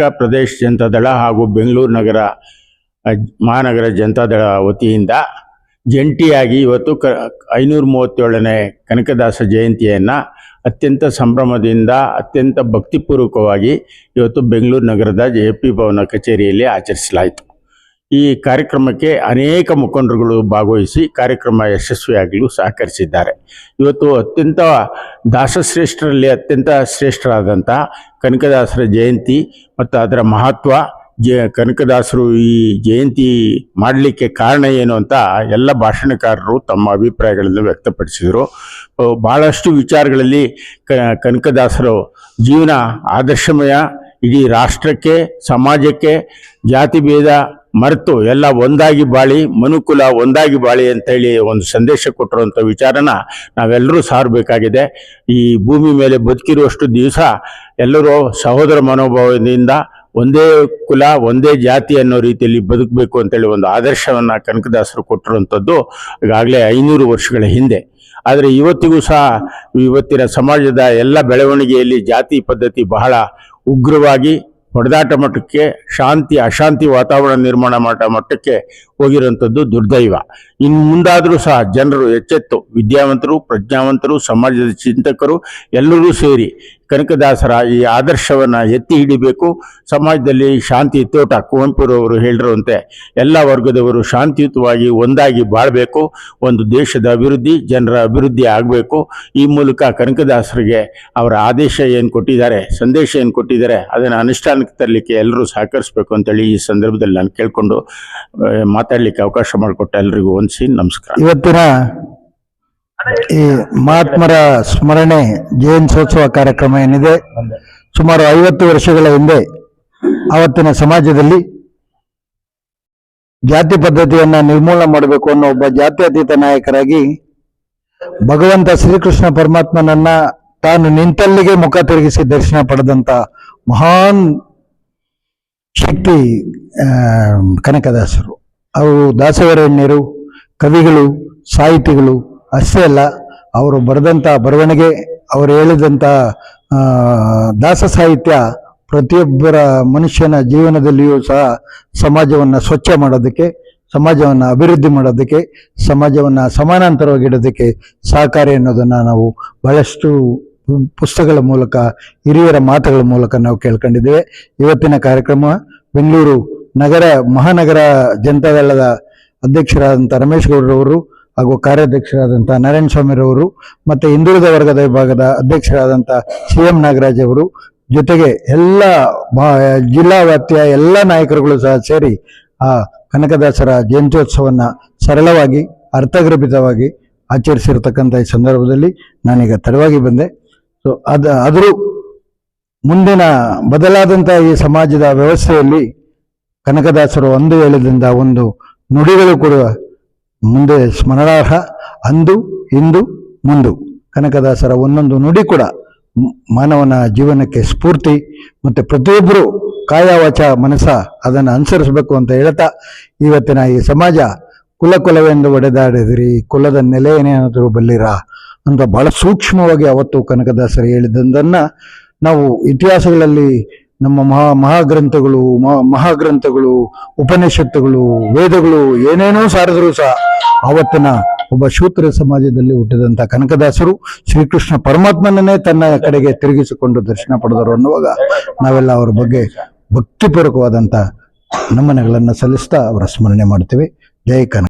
ಕರ್ನಾಟಕ ಪ್ರದೇಶ ಜನತಾದಳ ಹಾಗೂ ಬೆಂಗಳೂರು ನಗರ ಮಹಾನಗರ ಮಹಾನಗರ ಜನತಾದಳ ವತಿಯಿಂದ ಜಂಟಿಯಾಗಿ ಇವತ್ತು ಕ, ಐನೂರ ಮೂವತ್ತೇಳನೇ ಕನಕದಾಸ ಜಯಂತಿಯನ್ನು ಅತ್ಯಂತ ಸಂಭ್ರಮದಿಂದ, ಅತ್ಯಂತ ಭಕ್ತಿಪೂರ್ವಕವಾಗಿ ಇವತ್ತು ಬೆಂಗಳೂರು ನಗರದ ಜೆ ಪಿ ಭವನ ಕಚೇರಿಯಲ್ಲಿ ಆಚರಿಸಲಾಯಿತು. ಈ ಕಾರ್ಯಕ್ರಮಕ್ಕೆ ಅನೇಕ ಮುಖಂಡರುಗಳು ಭಾಗವಹಿಸಿ ಕಾರ್ಯಕ್ರಮ ಯಶಸ್ವಿಯಾಗಲು ಸಹಕರಿಸಿದ್ದಾರೆ. ಇವತ್ತು ಅತ್ಯಂತ ದಾಸಶ್ರೇಷ್ಠರಲ್ಲಿ ಅತ್ಯಂತ ಶ್ರೇಷ್ಠರಾದಂಥ ಕನಕದಾಸರ ಜಯಂತಿ ಮತ್ತು ಅದರ ಮಹತ್ವ, ಜ ಕನಕದಾಸರು ಈ ಜಯಂತಿ ಮಾಡಲಿಕ್ಕೆ ಕಾರಣ ಏನು ಅಂತ ಎಲ್ಲ ಭಾಷಣಕಾರರು ತಮ್ಮ ಅಭಿಪ್ರಾಯಗಳನ್ನು ವ್ಯಕ್ತಪಡಿಸಿದರು. ಬಹಳಷ್ಟು ವಿಚಾರಗಳಲ್ಲಿ ಕನಕದಾಸರು ಜೀವನ ಆದರ್ಶಮಯ ಇಡೀ ರಾಷ್ಟ್ರಕ್ಕೆ, ಸಮಾಜಕ್ಕೆ ಜಾತಿ ಭೇದ ಮರೆತು ಎಲ್ಲ ಒಂದಾಗಿ ಬಾಳಿ, ಮನುಕುಲ ಒಂದಾಗಿ ಬಾಳಿ ಅಂತೇಳಿ ಒಂದು ಸಂದೇಶ ಕೊಟ್ಟಿರುವಂಥ ವಿಚಾರನ ನಾವೆಲ್ಲರೂ ಸಾರಬೇಕಾಗಿದೆ. ಈ ಭೂಮಿ ಮೇಲೆ ಬದುಕಿರುವಷ್ಟು ದಿವಸ ಎಲ್ಲರೂ ಸಹೋದರ ಮನೋಭಾವದಿಂದ ಒಂದೇ ಕುಲ, ಒಂದೇ ಜಾತಿ ಅನ್ನೋ ರೀತಿಯಲ್ಲಿ ಬದುಕಬೇಕು ಅಂತೇಳಿ ಒಂದು ಆದರ್ಶವನ್ನು ಕನಕದಾಸರು ಕೊಟ್ಟಿರುವಂಥದ್ದು ಈಗಾಗಲೇ ಐನೂರು ವರ್ಷಗಳ ಹಿಂದೆ. ಆದರೆ ಇವತ್ತಿಗೂ ಸಹ ಇವತ್ತಿನ ಸಮಾಜದ ಎಲ್ಲ ಬೆಳವಣಿಗೆಯಲ್ಲಿ ಜಾತಿ ಪದ್ಧತಿ ಬಹಳ ಉಗ್ರವಾಗಿ ಹೊಡೆದಾಟ ಮಟ್ಟಕ್ಕೆ ಶಾಂತಿ, ಅಶಾಂತಿ ವಾತಾವರಣ ನಿರ್ಮಾಣ ಮಾಡ ಮಟ್ಟಕ್ಕೆ ಹೋಗಿರುವಂಥದ್ದು ದುರ್ದೈವ. ಇನ್ನು ಮುಂದಾದರೂ ಸಹ ಜನರು ಎಚ್ಚೆತ್ತು, ವಿದ್ಯಾವಂತರು, ಪ್ರಜ್ಞಾವಂತರು, ಸಮಾಜದ ಚಿಂತಕರು ಎಲ್ಲರೂ ಸೇರಿ ಕನಕದಾಸರ ಈ ಆದರ್ಶವನ್ನು ಎತ್ತಿ ಹಿಡಿಬೇಕು. ಸಮಾಜದಲ್ಲಿ ಶಾಂತಿ ತೋಟ ಕುವೆಂಪುರವರು ಹೇಳಿರುವಂತೆ ಎಲ್ಲ ವರ್ಗದವರು ಶಾಂತಿಯುತವಾಗಿ ಒಂದಾಗಿ ಬಾಳಬೇಕು. ಒಂದು ದೇಶದ ಅಭಿವೃದ್ಧಿ, ಜನರ ಅಭಿವೃದ್ಧಿ ಆಗಬೇಕು. ಈ ಮೂಲಕ ಕನಕದಾಸರಿಗೆ ಅವರ ಆದೇಶ ಏನು ಕೊಟ್ಟಿದ್ದಾರೆ, ಸಂದೇಶ ಏನು ಕೊಟ್ಟಿದ್ದಾರೆ, ಅದನ್ನು ಅನುಷ್ಠಾನಕ್ಕೆ ತರಲಿಕ್ಕೆ ಎಲ್ಲರೂ ಸಹಕರಿಸಬೇಕು ಅಂತೇಳಿ ಈ ಸಂದರ್ಭದಲ್ಲಿ ನಾನು ಕೇಳಿಕೊಂಡು ಮಾತಾಡಲಿಕ್ಕೆ ಅವಕಾಶ ಮಾಡಿಕೊಟ್ಟ ಎಲ್ರಿಗೂ ಒಂದಿಸಿ ನಮಸ್ಕಾರ. ಇವತ್ತಿನ ಈ ಮಹಾತ್ಮರ ಸ್ಮರಣೆ ಜಯಂತ್ಯೋತ್ಸವ ಕಾರ್ಯಕ್ರಮ ಏನಿದೆ? ಸುಮಾರು ಐವತ್ತು ವರ್ಷಗಳ ಹಿಂದೆ ಆವತ್ತಿನ ಸಮಾಜದಲ್ಲಿ ಜಾತಿ ಪದ್ಧತಿಯನ್ನ ನಿರ್ಮೂಲನೆ ಮಾಡಬೇಕು ಅನ್ನೋ ಒಬ್ಬ ಜಾತ್ಯತೀತ ನಾಯಕರಾಗಿ ಭಗವಂತ ಶ್ರೀಕೃಷ್ಣ ಪರಮಾತ್ಮನನ್ನ ತಾನು ನಿಂತಲ್ಲಿಗೆ ಮುಖ ತಿರುಗಿಸಿ ದರ್ಶನ ಪಡೆದಂತ ಮಹಾನ್ ಶಕ್ತಿ ಕನಕದಾಸರು. ಅವರು ದಾಸವರಣ್ಯರು ಕವಿಗಳು ಸಾಹಿತಿಗಳು ಅಷ್ಟೇ ಅಲ್ಲ, ಅವರು ಬರೆದಂಥ ಬರವಣಿಗೆ, ಅವರು ಹೇಳಿದಂಥ ದಾಸ ಸಾಹಿತ್ಯ ಪ್ರತಿಯೊಬ್ಬರ ಮನುಷ್ಯನ ಜೀವನದಲ್ಲಿಯೂ ಸಹ ಸಮಾಜವನ್ನು ಸ್ವಚ್ಛ ಮಾಡೋದಕ್ಕೆ, ಸಮಾಜವನ್ನು ಅಭಿವೃದ್ಧಿ ಮಾಡೋದಕ್ಕೆ, ಸಮಾಜವನ್ನು ಸಮಾನಾಂತರವಾಗಿ ಇಡೋದಕ್ಕೆ ಸಹಕಾರಿ ಅನ್ನೋದನ್ನು ನಾವು ಬಹಳಷ್ಟು ಪುಸ್ತಕಗಳ ಮೂಲಕ, ಹಿರಿಯರ ಮಾತುಗಳ ಮೂಲಕ ನಾವು ಕೇಳ್ಕೊಂಡಿದ್ದೇವೆ. ಇವತ್ತಿನ ಕಾರ್ಯಕ್ರಮ ಬೆಂಗಳೂರು ನಗರ ಮಹಾನಗರ ಜನತಾದಳದ ಅಧ್ಯಕ್ಷರಾದಂಥ ರಮೇಶ್ ಗೌಡ್ರವರು ಹಾಗೂ ಕಾರ್ಯಾಧ್ಯಕ್ಷರಾದಂಥ ನಾರಾಯಣ ಸ್ವಾಮಿರವರು ಮತ್ತು ಹಿಂದುಳಿದ ವರ್ಗದ ವಿಭಾಗದ ಅಧ್ಯಕ್ಷರಾದಂಥ ಸಿ ಎಂ ನಾಗರಾಜ್ ಅವರು ಜೊತೆಗೆ ಎಲ್ಲ ಜಿಲ್ಲಾ ವ್ಯಾಪ್ತಿಯ ಎಲ್ಲ ನಾಯಕರುಗಳು ಸಹ ಸೇರಿ ಆ ಕನಕದಾಸರ ಜಯಂತ್ಯೋತ್ಸವವನ್ನು ಸರಳವಾಗಿ, ಅರ್ಥಗರ್ಭಿತವಾಗಿ ಆಚರಿಸಿರ್ತಕ್ಕಂಥ ಈ ಸಂದರ್ಭದಲ್ಲಿ ನಾನೀಗ ತಡವಾಗಿ ಬಂದೆ. ಸೊ ಅದ, ಆದರೂ ಮುಂದಿನ ಬದಲಾದಂಥ ಈ ಸಮಾಜದ ವ್ಯವಸ್ಥೆಯಲ್ಲಿ ಕನಕದಾಸರು ಒಂದು ಹೇಳಿದಿಂದ ಒಂದು ನುಡಿಗಳು ಕೂಡ ಮುಂದೆ ಸ್ಮರಣಾರ್ಹ, ಅಂದು, ಇಂದು, ಮುಂದು. ಕನಕದಾಸರ ಒಂದೊಂದು ನುಡಿ ಕೂಡ ಮಾನವನ ಜೀವನಕ್ಕೆ ಸ್ಫೂರ್ತಿ ಮತ್ತು ಪ್ರತಿಯೊಬ್ಬರೂ ಕಾಯ ಮನಸ ಅದನ್ನು ಅನುಸರಿಸಬೇಕು ಅಂತ ಹೇಳ್ತಾ ಇವತ್ತಿನ ಈ ಸಮಾಜ ಕುಲ ಕುಲವೆಂದು ಒಡೆದಾಡಿದಿರಿ. ಕುಲದ ನೆಲೆ ಏನೇನಾದರೂ ಬಲ್ಲಿರ ಅಂತ ಬಹಳ ಸೂಕ್ಷ್ಮವಾಗಿ ಅವತ್ತು ಕನಕದಾಸರು ಹೇಳಿದ್ದನ್ನು ನಾವು ಇತಿಹಾಸಗಳಲ್ಲಿ ನಮ್ಮ ಮಹಾ ಮಹಾಗ್ರಂಥಗಳು ಮಹಾ ಮಹಾಗ್ರಂಥಗಳು, ಉಪನಿಷತ್ತುಗಳು, ವೇದಗಳು ಏನೇನೋ ಸಾರಿದ್ರು ಸಹ ಆವತ್ತಿನ ಒಬ್ಬ ಶೂತ್ರ ಸಮಾಜದಲ್ಲಿ ಹುಟ್ಟಿದಂಥ ಕನಕದಾಸರು ಶ್ರೀಕೃಷ್ಣ ಪರಮಾತ್ಮನನ್ನೇ ತನ್ನ ಕಡೆಗೆ ತಿರುಗಿಸಿಕೊಂಡು ದರ್ಶನ ಪಡೆದರು ಅನ್ನುವಾಗ ನಾವೆಲ್ಲ ಅವರ ಬಗ್ಗೆ ಭಕ್ತಿಪೂರ್ವಕವಾದಂಥ ನಮನಗಳನ್ನು ಸಲ್ಲಿಸ್ತಾ ಅವರ ಸ್ಮರಣೆ ಮಾಡ್ತೀವಿ. ಜಯ ಕನಕ.